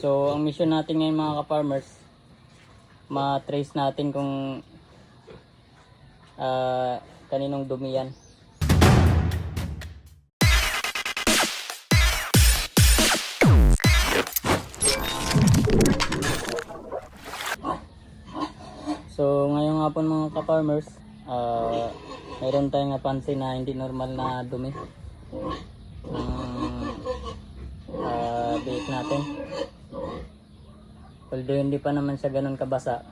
So, ang mission natin ngayon mga ka-farmers, ma-trace natin kung ah, kaninong dumi yan. So, ngayong hapon mga ka-farmers, ah, mayroon tayong napansin na hindi normal na dumi ng uh, bait natin. Although hindi pa naman siya ganun kabasa.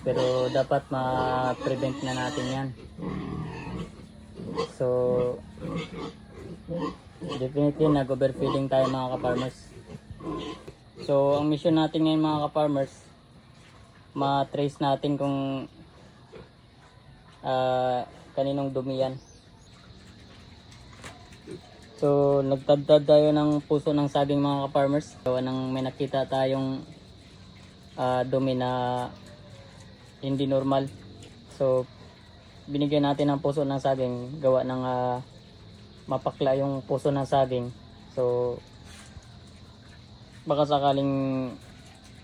Pero dapat ma-prevent na natin yan. So, definitely nag-overfeeding tayo mga ka-farmers. So, ang mission natin ngayon mga ka-farmers, ma-trace natin kung ah, kaninong dumi yan. So, nagtadtad tayo ng puso ng saging mga ka-farmers. Gawa nang may nakita tayong ah, dumi na hindi normal. So, binigyan natin ng puso ng saging. Gawa ng ah, mapakla yung puso ng saging. So, baka sakaling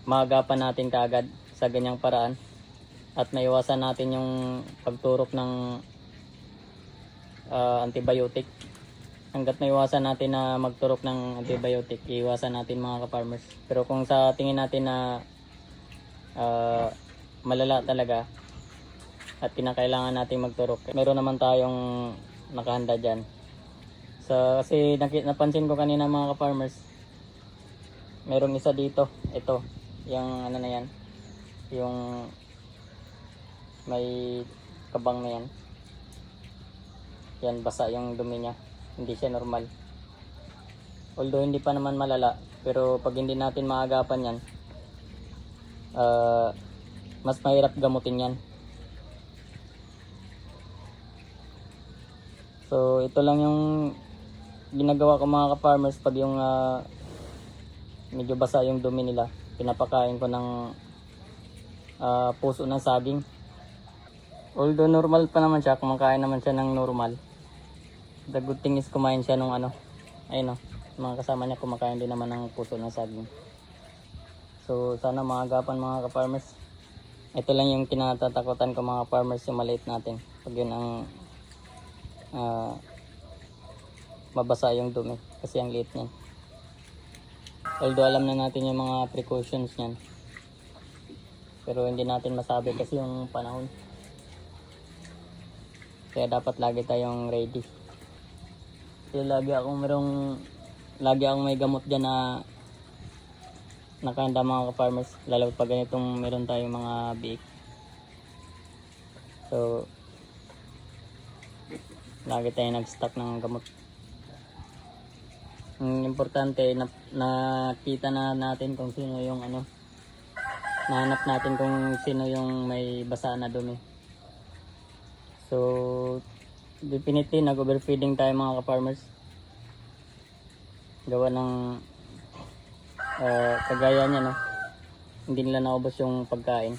maagapan natin kaagad sa ganyang paraan. At maiwasan natin yung pagturok ng ah, antibiotic hanggat maiwasan natin na magturok ng antibiotic, iwasan natin mga ka-farmers. Pero kung sa tingin natin na ah, malala talaga at kinakailangan natin magturok, meron naman tayong nakahanda dyan. So, kasi napansin ko kanina mga ka-farmers, merong isa dito, ito, yung ano na yan, yung may kabang na yan. Yan, basa yung dumi niya hindi siya normal. Although hindi pa naman malala, pero pag hindi natin maagapan yan, ah, mas mahirap gamutin yan. So, ito lang yung ginagawa ko mga ka-farmers pag yung ah, medyo basa yung dumi nila. Pinapakain ko ng ah, puso ng saging. Although normal pa naman siya, kumakain naman siya ng normal the good thing is kumain siya nung ano ayun o mga kasama niya kumakain din naman ng puso ng saging. So sana maagapan mga ka-farmers. Ito lang yung kinatatakutan ko mga farmers yung maliit natin. Pag yun ang ah, mabasa yung dumi kasi ang liit niyan. Although alam na natin yung mga precautions niyan. Pero hindi natin masabi kasi yung panahon. Kaya dapat lagi tayong ready kasi lagi akong merong lagi akong may gamot dyan na nakahanda mga ka-farmers lalo pag ganitong meron tayong mga biik. So lagi tayo nag-stock ng gamot. Ang importante na nakita na natin kung sino yung ano nahanap natin kung sino yung may basa na dumi. So definitely nag-overfeeding tayo mga ka-farmers. Gawa ng ah, kagaya niya, no? Hindi nila naubos yung pagkain.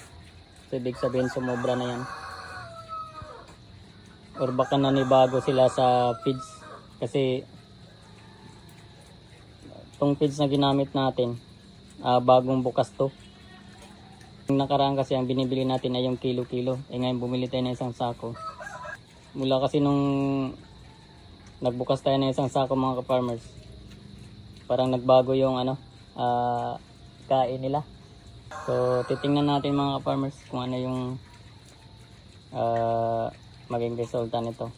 So, ibig sabihin, sumobra na yan. Or baka nanibago sila sa feeds. Kasi, itong feeds na ginamit natin, ah, bagong bukas to. Yung nakaraan kasi ang binibili natin ay yung kilo-kilo. Eh ngayon bumili tayo ng isang sako mula kasi nung nagbukas tayo ng isang sako mga ka-farmers parang nagbago yung ano ah, kain nila. So titingnan natin mga ka-farmers kung ano yung ah, maging resulta nito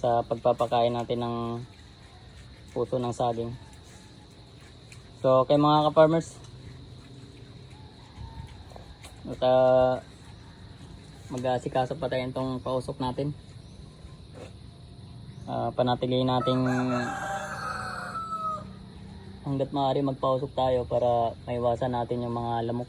sa pagpapakain natin ng puso ng saging. So okay mga ka-farmers. At ah, mag-aasikaso pa tayo itong pausok natin. Ah, panatilihin nating hanggat maaari magpausok tayo para maiwasan natin yung mga lamok.